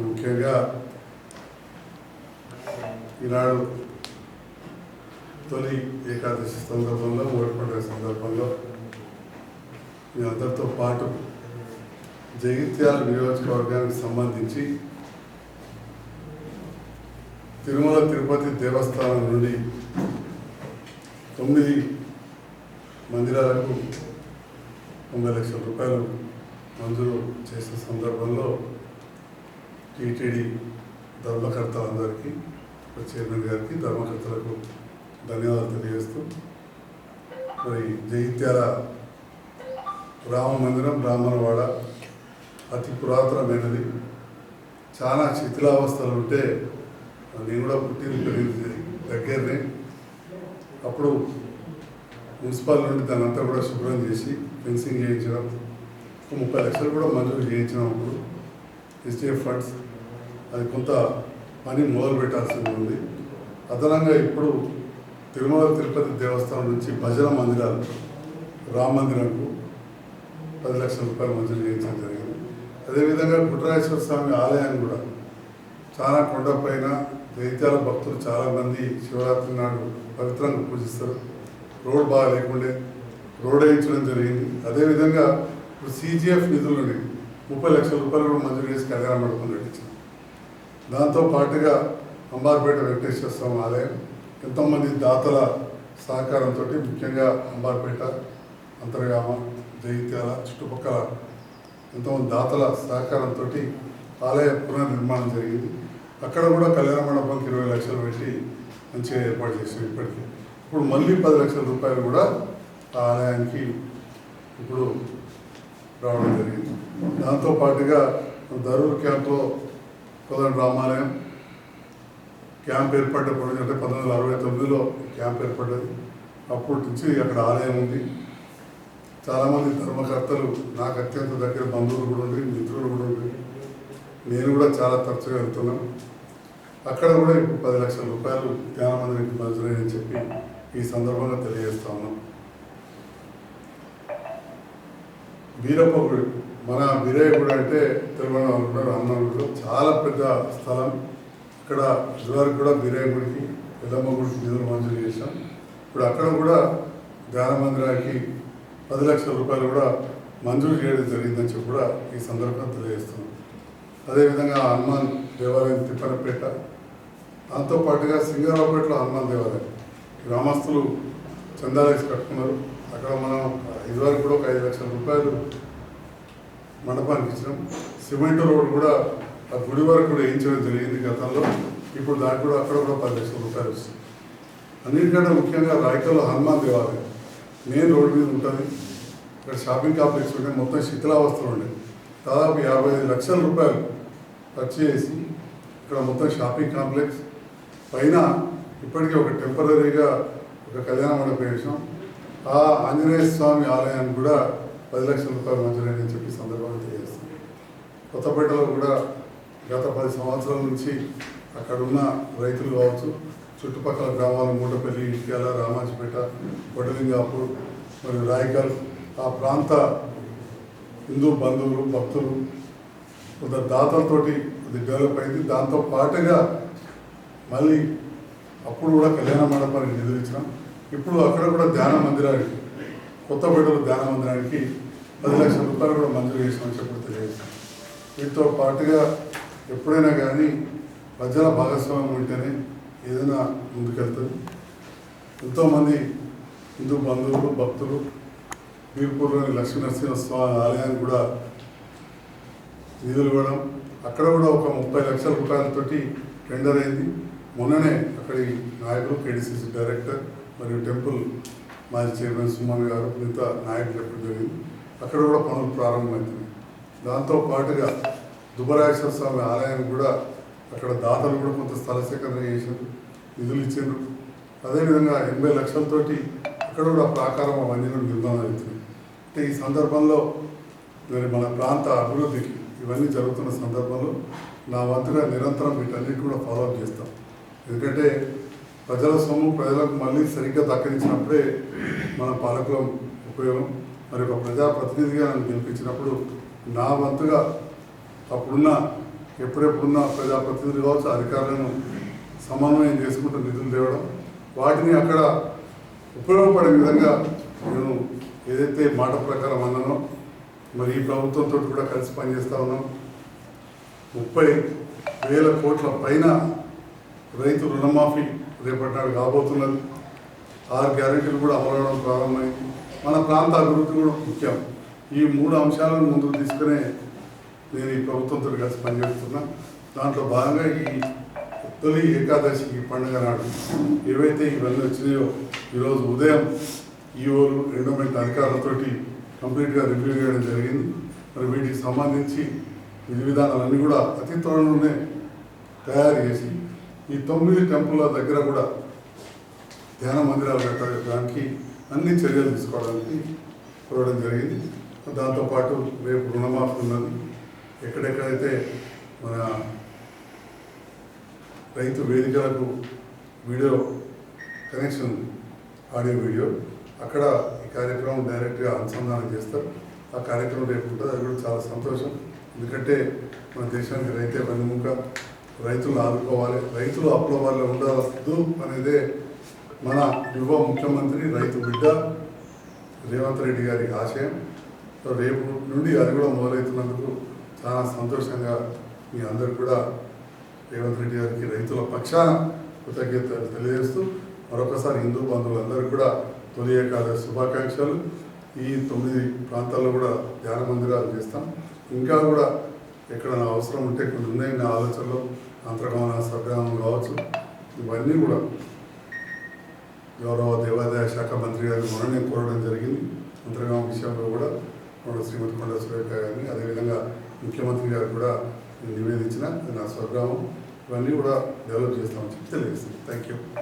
ముఖ్యంగా ఈనాడు తొలి ఏకాదశి సందర్భంలో మూడు పండుగ సందర్భంలో మీ అందరితో పాటు జగిత్యాల నియోజకవర్గానికి సంబంధించి తిరుమల తిరుపతి దేవస్థానం నుండి తొమ్మిది మందిరాలకు తొంభై లక్షల రూపాయలు మంజూరు చేసిన సందర్భంలో టీటీడీ ధర్మకర్తలందరికీ చైర్మన్ గారికి ధర్మకర్తలకు ధన్యవాదాలు తెలియజేస్తూ మరి జగిత్యాల రామ మందిరం బ్రాహ్మణవాడ అతి పురాతనమైనది. చాలా శిథిలావస్థలు ఉంటే నేను కూడా పుట్టిన దగ్గరనే. అప్పుడు మున్సిపల్ నుండి దాని అంతా కూడా శుభ్రం చేసి ఫెన్సింగ్ చేయించడం. ఒక ముప్పై లక్షలు కూడా మంజూరు చేయించడం అప్పుడు. STF funds. అది కొంత పని మొదలు పెట్టాల్సి ఉంది. అదనంగా ఇప్పుడు తిరుమల తిరుపతి దేవస్థానం నుంచి భజన మందిరాలు రామ మందిరంకు పది లక్షల రూపాయలు మంజూరు చేయించడం జరిగింది. అదేవిధంగా గుట్రాజేశ్వర స్వామి ఆలయాన్ని కూడా చాలా కొండపైన జైత్యాల భక్తులు చాలామంది శివరాత్రి నాడు పవిత్రంగా పూజిస్తారు. రోడ్ బాగా లేకుండే రోడ్ వేయించడం జరిగింది. అదేవిధంగా ఇప్పుడు సీజీఎఫ్ నిధులని ముప్పై లక్షల రూపాయలు కూడా మంజూరు చేసి కళ్యాణ మండపం కట్టించాం. దాంతో పాటుగా అంబార్పేట వెంకటేశ్వర స్వామి ఆలయం ఎంతోమంది దాతల సహకారంతో ముఖ్యంగా అంబార్పేట అంతర్గామ జైత్యాల చుట్టుపక్కల ఎంతోమంది దాతల సహకారంతో ఆలయ పునర్నిర్మాణం జరిగింది. అక్కడ కూడా కళ్యాణ మండపంకి ఇరవై లక్షలు పెట్టి మంచిగా ఏర్పాటు చేసాం ఇప్పటికీ. ఇప్పుడు మళ్ళీ పది లక్షల రూపాయలు కూడా ఆ ఆలయానికి ఇప్పుడు రావడం జరిగింది. దాంతో పాటుగా ధరూర్ క్యాంప్లో కోదండ రామాలయం క్యాంప్ ఏర్పడ్డప్పుడు అంటే పంతొమ్మిది వందల అరవై తొమ్మిదిలో క్యాంప్ ఏర్పడ్డది. అప్పటి నుంచి అక్కడ ఆలయం ఉంది. చాలామంది ధర్మకర్తలు నాకు అత్యంత దగ్గర బంధువులు కూడా ఉండి మిత్రులు కూడా ఉండి నేను కూడా చాలా తరచుగా వెళ్తున్నాను అక్కడ కూడా ఇప్పుడు పది లక్షల రూపాయలు ధ్యాన మందిరికి చెప్పి ఈ సందర్భంగా తెలియజేస్తా ఉన్నాం. వీరప్ప గుడి మన వీరయ్య గుడి అంటే తెలంగాణ అన్నగుడిలో చాలా పెద్ద స్థలం. ఇక్కడ ఇదివరకు కూడా వీరయ్య గుడికి ఎల్లమ్మ గుడికి నిధులు మంజూరు చేశాం. ఇప్పుడు అక్కడ కూడా ధ్యాన మందిరానికి పది లక్షల రూపాయలు కూడా మంజూరు చేయడం జరిగిందని చెప్పి కూడా ఈ సందర్భంగా తెలియజేస్తున్నాం. అదేవిధంగా హనుమాన్ దేవాలయం తిప్పనపేట దాంతో పాటుగా సింగారావుపేటలో హనుమాన్ దేవాలయం. గ్రామస్తులు చందాలేసి కట్టుకున్నారు. అక్కడ మనం ఇదివరకు కూడా ఒక ఐదు లక్షల రూపాయలు మండపానికి ఇచ్చినాం. సిమెంట్ రోడ్ కూడా ఆ గుడి వరకు కూడా వేయించడం జరిగింది గతంలో. ఇప్పుడు దానికి కూడా అక్కడ కూడా పది లక్షల రూపాయలు వస్తుంది. అన్నిటికంటే ముఖ్యంగా రాయకల్లో హనుమాన్ దేవాలయం. మెయిన్ రోడ్ మీద ఉంటుంది. ఇక్కడ షాపింగ్ కాంప్లెక్స్ ఉండే. మొత్తం శిథిలావస్థలు ఉండేది దాదాపు యాభై ఐదు లక్షల రూపాయలు ఖర్చు చేసి ఇక్కడ మొత్తం షాపింగ్ కాంప్లెక్స్ పైన ఇప్పటికీ ఒక టెంపరీగా ఒక కళ్యాణ మండపం వేసాం ఆ ఆంజనేయ స్వామి ఆలయాన్ని కూడా పది లక్షల రూపాయలు మంజూరైందని చెప్పి సందర్భంగా తెలియజేస్తాం. కొత్తపేటలో కూడా గత పది సంవత్సరాల నుంచి అక్కడ ఉన్న రైతులు కావచ్చు చుట్టుపక్కల గ్రామాలు మూటపల్లి ఇట్యాల రామాజపేట కొడలింగాపూర్ మరియు రాయకల్ ఆ ప్రాంత హిందూ బంధువులు భక్తులు కొంత దాతలతోటి అది డెవలప్ అయింది. దాంతో పాటుగా మళ్ళీ అప్పుడు కూడా కళ్యాణ మండపానికి నిధులు ఇచ్చినాం ఇప్పుడు అక్కడ కూడా ధ్యాన మందిరానికి కొత్తపేటలో ధ్యాన మందిరానికి పది లక్షల రూపాయలు కూడా మంజూరు చేసినామని చెప్పి తెలియదు వీటితో పాటుగా ఎప్పుడైనా కానీ ప్రజల భాగస్వామ్యం ఉంటేనే ఏదైనా ముందుకెళ్తుంది. ఎంతోమంది హిందూ బంధువులు భక్తులు వీర్పూర్లోని లక్ష్మీ నరసింహస్వామి ఆలయానికి కూడా నిధులు ఇవ్వడం అక్కడ కూడా ఒక ముప్పై లక్షల రూపాయలతోటి టెండర్ అయింది. మొన్ననే అక్కడి నాయకులు కేడిసిసి డైరెక్టర్ మరియు టెంపుల్ మాజీ చైర్మన్ సుమన్ గారు మిగతా నాయకులు చెప్పడం జరిగింది. అక్కడ కూడా పనులు ప్రారంభమవుతున్నాయి దాంతో పాటుగా దుబ్బరాజేశ్వర స్వామి ఆలయానికి కూడా అక్కడ దాతలు కూడా కొంత స్థల సేకరణ చేశారు నిధులు ఇచ్చారు. అదేవిధంగా ఎనభై లక్షలతోటి అక్కడ కూడా ప్రాకారం అవన్నీ కూడా నిర్మాణం అవుతుంది ఈ సందర్భంలో మరి మన ప్రాంత అభివృద్ధికి ఇవన్నీ జరుగుతున్న సందర్భంలో నా వంతుగా నిరంతరం వీటన్నిటి కూడా ఫాలోఅప్ చేస్తాం. ఎందుకంటే ప్రజల సొమ్ము ప్రజలకు మళ్ళీ సరిగ్గా దక్కరించినప్పుడే మన పాలకుల ఉపయోగం. మరి ఒక ప్రజాప్రతినిధిగా నన్ను గెలిపించినప్పుడు నా వంతుగా అప్పుడున్న ఎప్పుడెప్పుడున్న ప్రజాప్రతినిధులు కావచ్చు అధికారులను సమన్వయం చేసుకుంటూ నిధులు తేవడం వాటిని అక్కడ ఉపయోగపడే విధంగా నేను ఏదైతే మాట ప్రకారం అన్నానో మరి ఈ ప్రభుత్వంతో కూడా కలిసి పనిచేస్తా ఉన్నాం. ముప్పై వేల కోట్ల పైన రైతు రుణమాఫీ రేపటి నాడు కాబోతున్నది. ఆరు గ్యారెంటీలు కూడా అమలవడం ప్రారంభమైంది. మన ప్రాంత అభివృద్ధి కూడా ముఖ్యం. ఈ మూడు అంశాలను ముందుకు తీసుకునే నేను ఈ ప్రభుత్వంతో కలిసి పనిచేస్తున్నా. దాంట్లో భాగంగా ఈ తొలి ఏకాదశి ఈ పండుగ నాడు ఏవైతే ఇవన్నీ వచ్చినాయో ఈరోజు ఉదయం ఈఓలు ఎండోమెంట్ అధికారులతోటి కంప్లీట్గా రివ్యూ చేయడం జరిగింది. మరి వీటికి సంబంధించి విధి విధానాలన్నీ కూడా అతి త్వరలోనే తయారు చేసి ఈ తొమ్మిది టెంపుల్ల దగ్గర కూడా ధ్యాన మందిరాలు కట్టడానికి అన్ని చర్యలు తీసుకోవడానికి కోరడం జరిగింది. దాంతోపాటు రేపు రుణమాఫీ ఉన్నది. ఎక్కడెక్కడైతే మన రైతు వేదికలకు వీడియో కనెక్షన్ ఆడియో వీడియో అక్కడ ఈ కార్యక్రమం డైరెక్ట్గా అనుసంధానం చేస్తారు. ఆ కార్యక్రమం రేపు ఉంటుంది. అది కూడా చాలా సంతోషం. ఎందుకంటే మన దేశానికి రైతే వెన్నుముక. రైతులు ఆదుకోవాలి. రైతులు అప్పుల వల్ల ఉండవద్దు అనేదే మన యువ ముఖ్యమంత్రి రైతు బిడ్డ రేవంత్ రెడ్డి గారి ఆశయం. సో రేపు నుండి అది కూడా మొదలవుతున్నందుకు చాలా సంతోషంగా మీ అందరు కూడా రేవంత్ రెడ్డి గారికి రైతుల పక్షాన కృతజ్ఞతలు తెలియజేస్తూ మరొకసారి హిందూ బంధువులందరూ కూడా తొలి ఏకాదశి శుభాకాంక్షలు. ఈ తొమ్మిది ప్రాంతాల్లో కూడా ధ్యాన మందిరాలు చేస్తాం. ఇంకా కూడా ఎక్కడ నా అవసరం ఉంటే కొన్ని ఉన్నాయి. నా ఆలోచనలో అంతర్గమన సద్గ్రామం కావచ్చు. ఇవన్నీ కూడా గౌరవ దేవాదాయ శాఖ మంత్రి గారు మొన్ననే కోరడం జరిగింది. అంతర్గామ విషయంలో కూడా కొండ శ్రీమతి కొండ సురేఖ గారిని అదేవిధంగా ముఖ్యమంత్రి గారు కూడా నివేదించిన నా స్వగ్రామం. ఇవన్నీ కూడా డెవలప్ చేస్తామని చెప్పి తెలియజేస్తాను థ్యాంక్ యూ